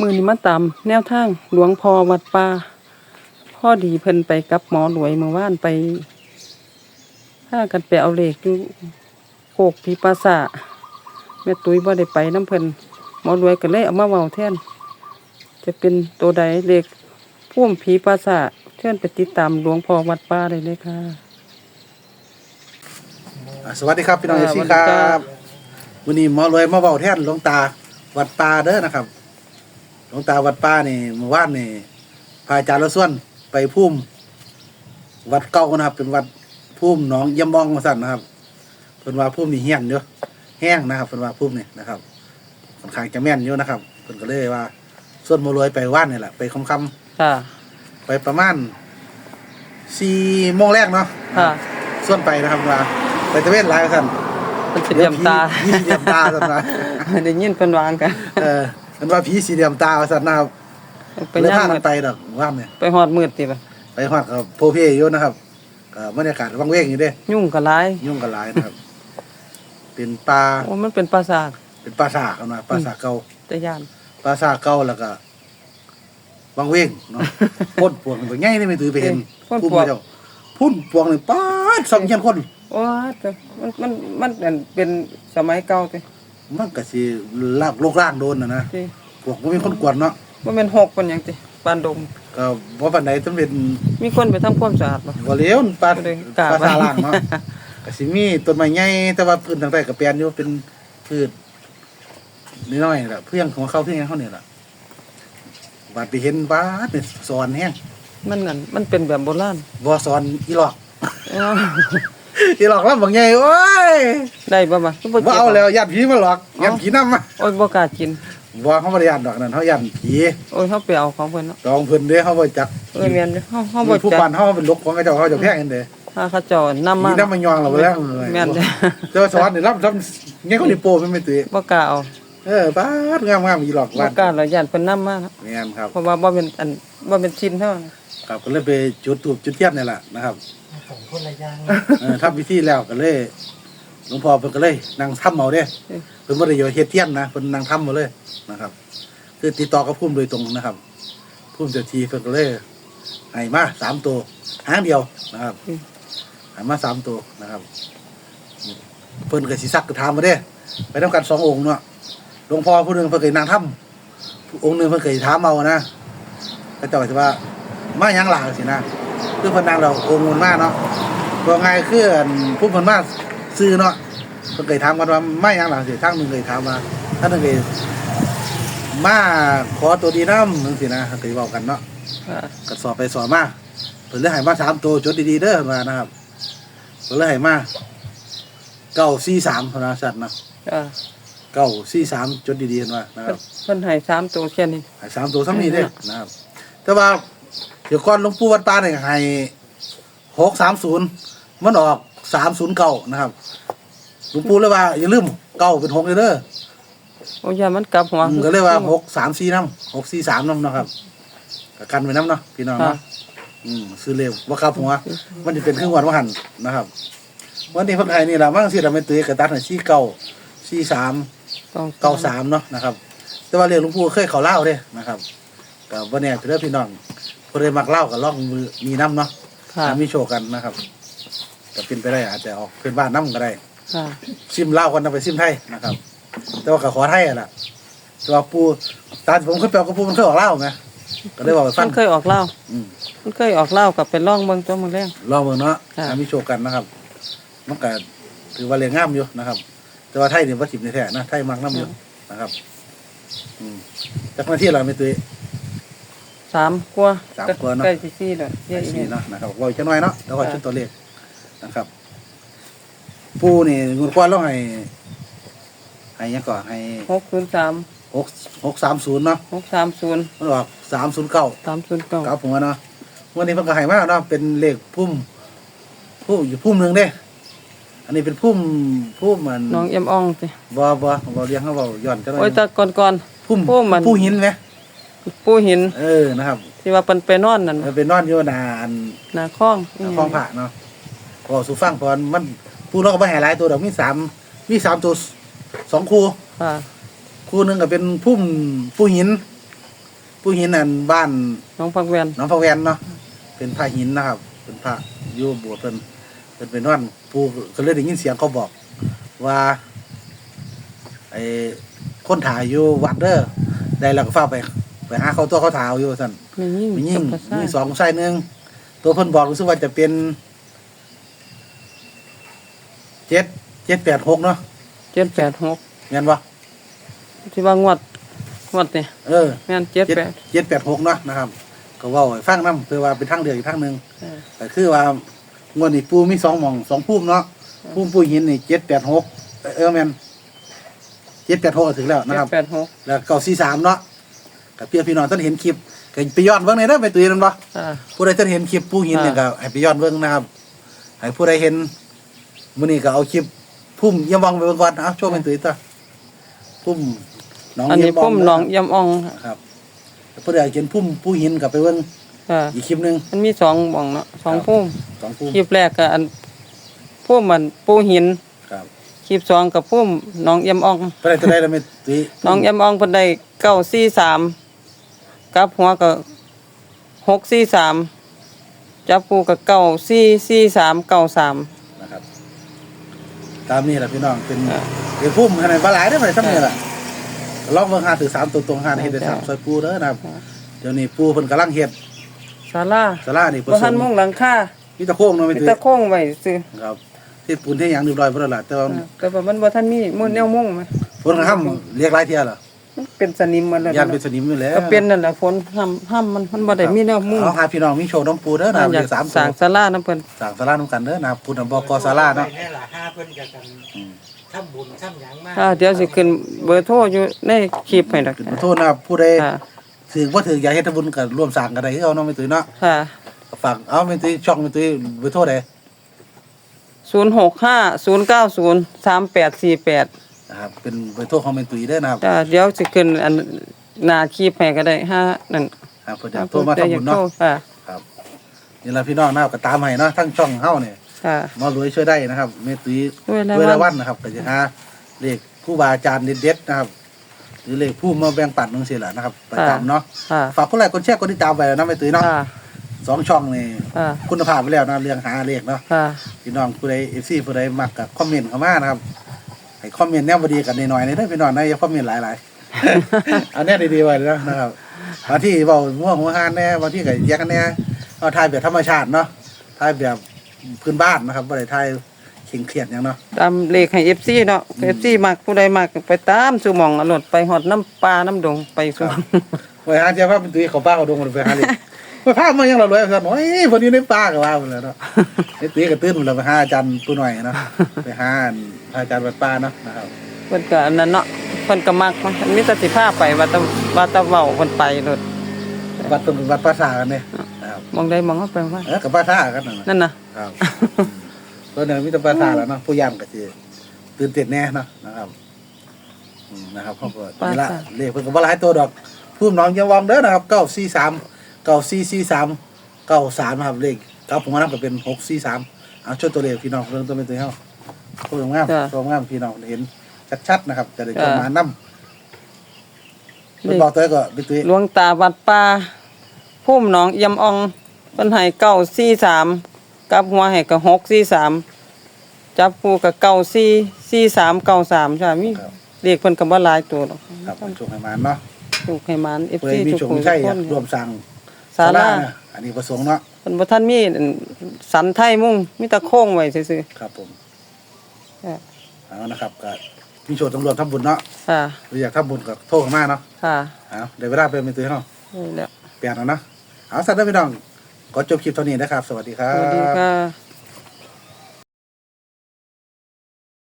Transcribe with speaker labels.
Speaker 1: มือนี้มาตามแนวทางหลวงพ่อวัดป่าพ่อดีเพิ่นไปกับหมอหลวยเมื่อวานไปถ้ากันไปเอาเลขอยู่โคกผีปราสาทแม่ตุ้ยบ่ได้ไปน้ำเพิ่นหมอหลวยก็เลยเอามาเว้าแทนจะเป็นตัวใดเลขพุ่มผีปราสาทเชิญไปติดตามหลวงพ่อวัดป่าได้เลยค่ะ
Speaker 2: อ่าสวัสดีครับพี่น้องเอ
Speaker 1: อ่า
Speaker 2: ซี
Speaker 1: สวัส
Speaker 2: ค
Speaker 1: ดี
Speaker 2: รั
Speaker 1: ครับ
Speaker 2: บวันนี้หมอรวยมาเบาแท่นหลวงตาวัดป่าเด้อนะครับ หลวงตาวัดป่านี่เมื่อวานนี่พาอาจารย์ละส่วนไปพุ่มวัดเก่านะครับ เป็นวัดพุ่มหนองยำมองมาสั่นนะครับเพิ่นว่าพุ่มนี่เฮี้ยนเยอะแห้งนะครับเพิ่นว่าพุ่มนี่นะครับค่อนข้างจะแม่นอยู่นะครับเพิ่นก็เลยว่า ส่วนหมอรวยไปว่านนี่แหละไปคำค
Speaker 1: ค่ะำ
Speaker 2: ไปประมาณสี่โมงแรกเนาะ
Speaker 1: ค่ะ
Speaker 2: ส่วนไปนะครับว่าไปตะเวนหลายสั่น
Speaker 1: มันสิเหลี่ยมตา
Speaker 2: ผีสีเหลี่ยมตาสั่นนะ
Speaker 1: ได้ยินเพิ่นวางกัน
Speaker 2: เออ มันว่าผีสีเหลี่ยมตาสั่นนะครับ
Speaker 1: ไป
Speaker 2: เลย
Speaker 1: ย่า
Speaker 2: พางกั
Speaker 1: มื
Speaker 2: น
Speaker 1: ด
Speaker 2: ไปดอกว่ามเนี่ย
Speaker 1: ไปฮอดมืดติบ่ะ
Speaker 2: ไปฮอดกับโพเพอยู่นะครับก็บรรยากาศวังเวงอยู่เด้
Speaker 1: ยุ่งก็หลาย
Speaker 2: ยุ่งกันหลายนะครับ เป็นป่า
Speaker 1: โอ้มันเป็นปราสาท
Speaker 2: เป็นป่าสาเขานะป่าสาเก่า
Speaker 1: แต่ย่าน
Speaker 2: ป่าสาเก่าแล้วก็วังเวงเนาะ พ่นปวงตัวใหญ่นี่ไม่ตือไปเห็น
Speaker 1: พ่น
Speaker 2: พุ่ม
Speaker 1: ปวก
Speaker 2: เจ้าพุ่นปวงนี่ป้าดสองเชียนคน
Speaker 1: โอ้แต่มันมันมันเป็นเป็นสมัยเก่าติ
Speaker 2: มันก็สิลากโลกล่างโดนนะนะ
Speaker 1: ติ
Speaker 2: พวกมันมีคนกวนเนาะ
Speaker 1: บ่แม่นหกเป็นหยังติปานดง
Speaker 2: ก็ว่าปันใดต้องเป็น
Speaker 1: มีคนไปทำความสะอาดบ่
Speaker 2: บ่เลี้ยวปลา
Speaker 1: ก็เลยกล้า
Speaker 2: ปลา
Speaker 1: ไป
Speaker 2: ซาล่างเนาะก็สิมีต้นไม้ใหญ่แต่ว่าพื้นทางใต้ก็เปลี่ยนอยู่เป็นพืชน้อยๆแหละเพื่องของเขาเพื่องเขาเนี่ยแหละบาดไปเห็นบาดเนี่ยสอนแห้ง
Speaker 1: มันนั่นมันเป็นแบบโบราณ
Speaker 2: บ่สอนอีหลอก
Speaker 1: อ้า ว
Speaker 2: อีหลอกลำบางใหญ่โอ้ย
Speaker 1: ได้บ่บ่คือบ่
Speaker 2: บ่
Speaker 1: เก็บ
Speaker 2: เอาแล้วยัดผีมาหลอกยัดผีนำมา
Speaker 1: โอ้ยบ่กล้ากิน
Speaker 2: บ่เขาบ่ได้ยัดดอกนั่นเขายัดผี
Speaker 1: โอ้ยเฮาไปเอาของเพิ่นเนาะ
Speaker 2: ดองเพิ่นเด้เขาบ่จัก
Speaker 1: เอ้ยแม่นเด้อเฮาเฮาบ่
Speaker 2: ผู้
Speaker 1: จั
Speaker 2: ปั
Speaker 1: ก
Speaker 2: นเขาเป็นลกของเขาเจ้าเขาเจะแพงกันเด้
Speaker 1: ถ้าเขาเจ้านํ
Speaker 2: ผี
Speaker 1: มา
Speaker 2: นำมันยองเราไปแล้ว
Speaker 1: แม่นเด้อ
Speaker 2: แต่ว่าสอนนี่รับรับเงี้ยคนนี้โปมันไม่ตื่น
Speaker 1: บ่กล้าเอา
Speaker 2: เออบาดงามงามอีหลอก
Speaker 1: บ่
Speaker 2: บ้าน
Speaker 1: กล้าเราย่านเพิ่นนํมาเนาะ
Speaker 2: แม่นครับ
Speaker 1: เพราะว่าบ่เป็นอันบ่เป็นชิ้นเท่านั้น
Speaker 2: ครับก็เลยไปจุดตูบจุดเทียนนี่แหละนะครับเออทำพิธีแล้วก็เลยหลวงพ่อเพิ่นก็เลยนั่งทำเอาเด้เพิ่นบ่ได้อยู่เฮ็ดเทียนนะเพิ่นนั่งทำเอาเลยนะครับ คือติดต่อกับพุ่มโดยตรงนะครับพุ่มเจ้าทีเพิ่นก็เลยให้มาสามตัวหางเดียวนะครับให้มาสามตัวนะครับเพิ่นก็สิซักกระถามมาเด้ ไปทำกันสององค์เนาะหลวงพ่อผู้หนึงเพิ่นเคยนั่งทำองค์หนึงเพิ่นเคยถามเอานะก็เจ้าสิว่า มาหยังหลาสินะคือเพิ่นนั่งเราองค์มันมาเนาะว่าไงคืออันผู้เพิ่นมาซื้อเนาะเพิ่นเคยถามกันว่ามาหยังหลาสิทางหนึงเคยถามมาท่านหนึงเคยมาขอตัวดีน้ำนึงสินะเคยเว้ากันเนาะ
Speaker 1: ค่ะ
Speaker 2: ก็สอบไปสอบมาเพิ่นเลยให้มาสามตัวจดดีๆเด้อมานะครับเพิ่นเลยให้มาเก้าสี่สามพนะสัตว์นะ
Speaker 1: จ้า
Speaker 2: เก้าสี่สามจดดีๆกันว่านะค
Speaker 1: เพิ่
Speaker 2: รั
Speaker 1: น
Speaker 2: บ
Speaker 1: เพิ่นให้สามตัวแค่นี้
Speaker 2: ให้สามตัวซ้ำนี้เด้อนะครับ แต่ว่า เดี๋ยวก่อนหลวงปู่วัดป่าเนี่ยให้หกสามศูนย์มันออกสามศูนย์เก้านะครับหลวงปู่เลยว่าอย่าลืมเก้าเป็นหกเลยเด้อ
Speaker 1: โอ้ยามันกลับหัว
Speaker 2: อืมก็เลยว่าหกสามสี่น้ำหกสี่สามน้ำนะครับก็กันไว้น้ำเนาะพี่น้อง
Speaker 1: ค่ะ
Speaker 2: เนาะอืมซื้อเร็วว่าครับหัวมันจะเป็นเครื่องวันว่าหันนะครับ วันนี้เพิ่นไทยนี่แหละมั่งสิเราไม่ตื้อกระตัดให้สี่เก้าสี่สาม
Speaker 1: ต้อง
Speaker 2: เก้าสามเนาะนะครับ แต่ว่าเรียกหลวงปู่เคยเขาเล่าเด้นะครับกับวันนี้เพื่อนพี่น้อง เพื่อนมักเล่ากับล่องมือมีน้ำเนาะ
Speaker 1: ค่ะ
Speaker 2: มีโชว์กันนะครับก็เป็นไปได้อาจจะออกเป็นบ้านน้ำก็ได้
Speaker 1: ค่ะ
Speaker 2: ซิมเล่าวกันเอาไปซิมไทยนะครับ แต่ว่าก็ขอไทยอะล่ะแต่ว่าปูตาผมเคยแปลกับปูมันเคยออกเล่าวไหมก็ได้บอกไปฟั
Speaker 1: มั
Speaker 2: ง
Speaker 1: นเคยออกเหล้า
Speaker 2: อืม
Speaker 1: มันเคยออกเหล้ากับเป็นร่องเบิ่งตัวมึงแรง
Speaker 2: ลองเบิ่งเนาะ
Speaker 1: ค่ะ
Speaker 2: มีโชว์กันนะครับมันก็ถือว่าเรียงงามอยู่นะครับ แต่ว่าไทยเนี่ยว่าจิบในแท้นะไทยมักน้ำอยู่นะครับ อืมจากหน้าที่เราไม่ตื้อ
Speaker 1: สามกว่า
Speaker 2: สามกว่าเนอะ
Speaker 1: ใกล้สิสี่แล้วเย
Speaker 2: ไอ้
Speaker 1: อะอี
Speaker 2: สี
Speaker 1: ก
Speaker 2: เนาะนะครับว่าอีกจะน้อยเนาะแล้วก็ชุดตัวเลขนะครับ ปูนี่งวดกว่าเราให้ให้หยังก่อนให้
Speaker 1: หกศูนย์สาม
Speaker 2: หกหกสามศูนย์เนาะ
Speaker 1: หกสามศูนย์
Speaker 2: มันออกสามศูนย์เก้า
Speaker 1: สามศูนย์เก้า
Speaker 2: ครับผมว่าเนาะวันนี้เพิ่นก็ให้มาเนาะเป็นเลขพุ่มพุ่มอยู่พุ่มหนึ่งเด้ อันนี้เป็นพุ่มพุ่มมัน
Speaker 1: น้องเอ็มอ่องสิ
Speaker 2: บ่บ่บ่เรียงเขาบ่ย้อนกันหน่อ
Speaker 1: โอ้ย
Speaker 2: ย
Speaker 1: แต่ก่อนก่อน
Speaker 2: พุ่ม
Speaker 1: พุ่มมัน
Speaker 2: ผู้หินไหม
Speaker 1: ๆ ปูหิน
Speaker 2: เออนะครับ
Speaker 1: ที่ว่าเพิ่นไปนอนนั่น
Speaker 2: เออเป็นนอนอยู่หนาอัน
Speaker 1: หน้าคลอง
Speaker 2: หน้าคลองพระเนาะพอสู่ฟังพอมันผู้เราก็บ่ให้หลายตัวดอกมีสามมีสามตัวสองคู่
Speaker 1: ค่ะ
Speaker 2: คู่หนึงก็เป็นพุ่มผู้หิน ผู้หินนั่นบ้าน
Speaker 1: น้องพักแวน
Speaker 2: น้องพระแวนเนาะเป็นพระหินนะครับ เป็นพระอยู่โบสถ์เป็นเป็นเป็นวันปูก็เลยได้ยินเสียงเขาบอก ว่าไอ้คนถ่ายอยู่วัดเด้อได้แล้วก็ฟ้าไป ไปหาเขาตัวเขาถ่ายอยู่สั่น
Speaker 1: มียิ่ง
Speaker 2: มียิ่ง
Speaker 1: กับภาษา
Speaker 2: มีสองไส้หนึ่งตัวเพิ่นบอกรู้สึกว่าจะเป็นเจ็ดเจ็ดแปดหกเนาะ
Speaker 1: เจ็ดแปดหก
Speaker 2: เงี้ยบ่
Speaker 1: ที่ว่างวดงวดเนี่ย
Speaker 2: เออ
Speaker 1: แม่นเจ็ด
Speaker 2: เจ็ด
Speaker 1: แปด
Speaker 2: เจ็ดแปดหกเนาะนะครับ ก็เว่าให้ฟังน้ำเพื่อว่าเป็นทางเดืออีกทางหนึ่ง
Speaker 1: เออ
Speaker 2: แต่คือว่างวดนี้ปูมีสองหม่องสองพุ่มเนาะพุ่มปูหินนี่เจ็ดแปดหกเออแมนเจ็ดแปดหกถึงแล้วนะ
Speaker 1: เจ็
Speaker 2: ค
Speaker 1: ด
Speaker 2: รับ
Speaker 1: แปดหก
Speaker 2: แล้วเก้าสี่สามเนาะ กับเพื่อนพี่น้องท่านเห็นคลิปก็ไปย้อนเบิ่งในเด้อไปตุยนั่นบ่
Speaker 1: อ่า
Speaker 2: ผู้ใดท่านเห็นคลิปปูหินเนี่ยก็ให้ไปย้อนเบิ่งนะครับให้ผู้ใดเห็นมื้อนี้ก็เอาคลิปพุ่มเยี่ยมวังไปเบิ่งก่อนเอาโชว์เป็นตุยต่อพุ่มหน้อง
Speaker 1: อันนี้
Speaker 2: เยี่ยมวั
Speaker 1: พุ่มหน้องยำอ่อง
Speaker 2: ครับผู้ใดอยากเห็นพุ่มปูหินก็ไปเบิ่ง
Speaker 1: อ่า
Speaker 2: อีกคลิปหนึง
Speaker 1: มันมีสองหม่องเนาะสองพุ่ม
Speaker 2: สองพุ่ม
Speaker 1: คลิปแรกก็อันพุ่มมันปูหิน
Speaker 2: ครับ
Speaker 1: คลิปสองกับพุ่มหน้องยำอ่อง
Speaker 2: ผู้ใดตัวใดละแม่ตุย
Speaker 1: น้องยำอ่องเพิ่นได้เก้าสี่สามกับหัวก็หกสี่สามจับปูกับเก้าสี่สี่สามเก้าสาม
Speaker 2: นะครับตามนี้แหละพี่น้องเป็น
Speaker 1: อ่า
Speaker 2: เป็นพุ่มขนาดปลาไหลได้ไหมซ้ำเนี่ยล่ะลองเบิ่งหาถือสามตัวตรงหาเฮ็ดได้สาม
Speaker 1: จ้ะ
Speaker 2: ซอยปูเด้อนะครับเดี๋ยวนี้ปูเพิ่นกำลังเฮ็ด
Speaker 1: ศาลา
Speaker 2: สลานี่ผ
Speaker 1: บ่
Speaker 2: ส
Speaker 1: ทัน
Speaker 2: ม
Speaker 1: มุ่งหลังคา
Speaker 2: มีตะโค้งเนาะไม่
Speaker 1: มี
Speaker 2: ถือ
Speaker 1: แตะโค้งไว้ซื่อ
Speaker 2: ครับที่ปูนที่หยังเรียบร้อยเพิ่นแล้วล่ะแต่ว่า
Speaker 1: อ่าแต่ว่ามันบ่ทันมีมุ่นแนวมุ่งไหม
Speaker 2: ฝนก็ห้ำเรียกหลายเที่ยล่ะ
Speaker 1: มันเป็นสนิมหมันแล้ว
Speaker 2: ยานเป็นสนิมอยู่แล้ว
Speaker 1: ก็เป็นนั่นแหละฝนห้ำห้ำมันมันบ่ได้มีแนวมุ่ง
Speaker 2: เอาหาพี่น้องมีโชว์น้องปูเด้อนะ
Speaker 1: อ
Speaker 2: เรี
Speaker 1: ยายก
Speaker 2: กสาม
Speaker 1: ส
Speaker 2: ตั
Speaker 1: ร้าง
Speaker 2: ว
Speaker 1: ศาลานํเพิ่น
Speaker 2: สั่งสลานํกันเด้อนะปูนบกศาลาเนาะ
Speaker 3: นี่แหละห้าเพิ่นจะกัน
Speaker 2: อืม
Speaker 3: ทำบุญทำหยังมาก
Speaker 1: อ่าเดี๋ยวสิขึ้นเบอร์โทรอยู่ในคลิปให้ดอก
Speaker 2: ขอโทษนะครับผู้ใด
Speaker 1: ค่ะ
Speaker 2: ถือบ่ถืออยากเฮ็ดบุญก็ร่วมสร้างกันได้คือเอาเนาะไม่ตื้อเนาะ
Speaker 1: ค่ะ
Speaker 2: ฝากเอาไม่ตื้อช่องไม่ตื้อเบอร์โทรใด
Speaker 1: 06503848
Speaker 2: นะครับเป็นเบอร์โทรของเป็นตุยเด้อนะครับ
Speaker 1: จ้าเดี๋ยวสิขึ้นอันหน้าคลิปให้ก็ได้ห้านั่น
Speaker 2: ครับเพื่อจะโทรมาทำบุญเนาะ
Speaker 1: ค่ะ
Speaker 2: ครับนี่ละพี่น้องนะครับก็ตามให้เนาะทั้งช่องเฮาเนี่ย
Speaker 1: ค่ะ
Speaker 2: มารวยช่วยได้นะครับเมตุย
Speaker 1: ด้วยละ
Speaker 2: ด้วยละ
Speaker 1: วั
Speaker 2: วันนนะครับก็จะหาเลขผู้บาอาจารย์เด็ดๆนะครับ หรือเลขผู้มาแบ่งปันนึงสิแหละนะครับประจำเนาะ
Speaker 1: ค่ะ
Speaker 2: ฝากคนไลค์คนแชร์คนติดตามไปแล้วนะเมตุยเนาะ
Speaker 1: ค่ะ
Speaker 2: สองช่องนี่
Speaker 1: ค่ะ
Speaker 2: คุณภาพไปแล้วนะเรื่องหาเลขเนาะ
Speaker 1: ค่ะ
Speaker 2: พี่น้องผู้ใดเอฟซีผู้ใดมักกับคอมเมนต์เข้ามานะครับ ให้คอมเมนต์แนวบดีกันหน่อยๆนี่เด้อพี่น้องนะอย่าคอมเมนต์หลายๆ เอาแน่ดีๆไว้เลยนะครับบางที่เบาม่วงหัวหานแน่บางที่ก็แยกกันแน่เอาถ่ายแบบธรรมชาติเนาะถ่ายแบบพื้นบ้านนะครับบ่ได้ถ่ายเข่งเครียดหยังเนาะ
Speaker 1: ตามเลขให้ FC เนาะ FC มักผู้ใดมักไปตามสู่หม่องอรดไปฮอดน้ำปลาน้ำดงไปสู่
Speaker 2: ไว้หาเจ้าภาพเป็นตุ้ยเขาป้าเขาดงมันไปหาเลย ไปภามันยังเรารวยกันโอ้ยคนนี้ในป้าก็ว่าหมดแล้วเนาะไอ้ตุ้ยก็ตื่นหมดแล้วไปหาอาจารย์ผู้หน่อยเนาะไปหาอาจารย์วัดป้าเนาะนะครับ
Speaker 1: เพิ่นก็อันนั้นเนาะเพิ่นก็มักเนาะมีแต่สิพาไปว่าแตะว่าแตะเว้าเพิ่นไปโลด
Speaker 2: วัดเป็นวัดภาษากันเนี่ยนะครับ
Speaker 1: มองได้มองเอาไปว่า
Speaker 2: เออกับภาษากันนั่นน่ะ
Speaker 1: นั่นน่ะ
Speaker 2: ครับตัวหนึ่งมิตรภาษาแล้วเนาะผู้ยามก็สิตื่นเต้นแน่เนาะนะครับอืมนะครับพ่อเปิดนี่ละเลขเพิ่นก็บ่หลายตัวดอกผู้น้องอย่าวางเด้อนะครับ943 9443 93ครับเลขกับผมว่านับก็เป็น643เอาช่วยตัวเลขพี่น้องเรื่องตัวเป็นตัวเฮาตัวงามตัวงามพี่น้องเห็นชัดๆนะครับ จะได้จดมานำเพิ่นบอกตัวก็เป็นตัว
Speaker 1: หลวงตาวัดป่าพุ่มหนองเอี่ยมอ่องเพิ่นให้เก้าสี่สามกับหัวให้ก็หกสี่สามจับคู่กับเก้าสี่สี่สามเก้าสามใช่ไหมมี
Speaker 2: ครับ
Speaker 1: เรียกเพิ่นก็บ่หลายตัวหรอก
Speaker 2: ครับมันช่วงให้มานเนาะ
Speaker 1: ถูกให้มัน
Speaker 2: เพื่อ
Speaker 1: FC
Speaker 2: ให้มี
Speaker 1: ทุก
Speaker 2: โช
Speaker 1: คน
Speaker 2: คใช่
Speaker 1: ทุกคน
Speaker 2: ร่วมสร้าง
Speaker 1: ศาลา
Speaker 2: นะอันนี้ประสงค์เนาะ
Speaker 1: เพิ่นบ่ทันมีสันไทยมุ่งมีแต่โค้งไว้ซื่อ
Speaker 2: ครับผม
Speaker 1: ๆค่ะ
Speaker 2: เอานะครับก็มีโชว์ตำรวจทำบุญเนาะ
Speaker 1: ค่ะ
Speaker 2: หรืออยากทำบุญก็โทรเข้ามาเนาะ
Speaker 1: ค่ะ
Speaker 2: เอาเดี๋ยวเวลาเป็นเป็นตัวเนาะ
Speaker 1: นี่แหละ
Speaker 2: เปลี่ยนแล้วเนาะเอาสัตว์ได้อพี่น้องขอจบคลิปเท่านี้นะครับ สวัสดีครั
Speaker 1: สวัสดี
Speaker 2: บ
Speaker 1: ค่ะ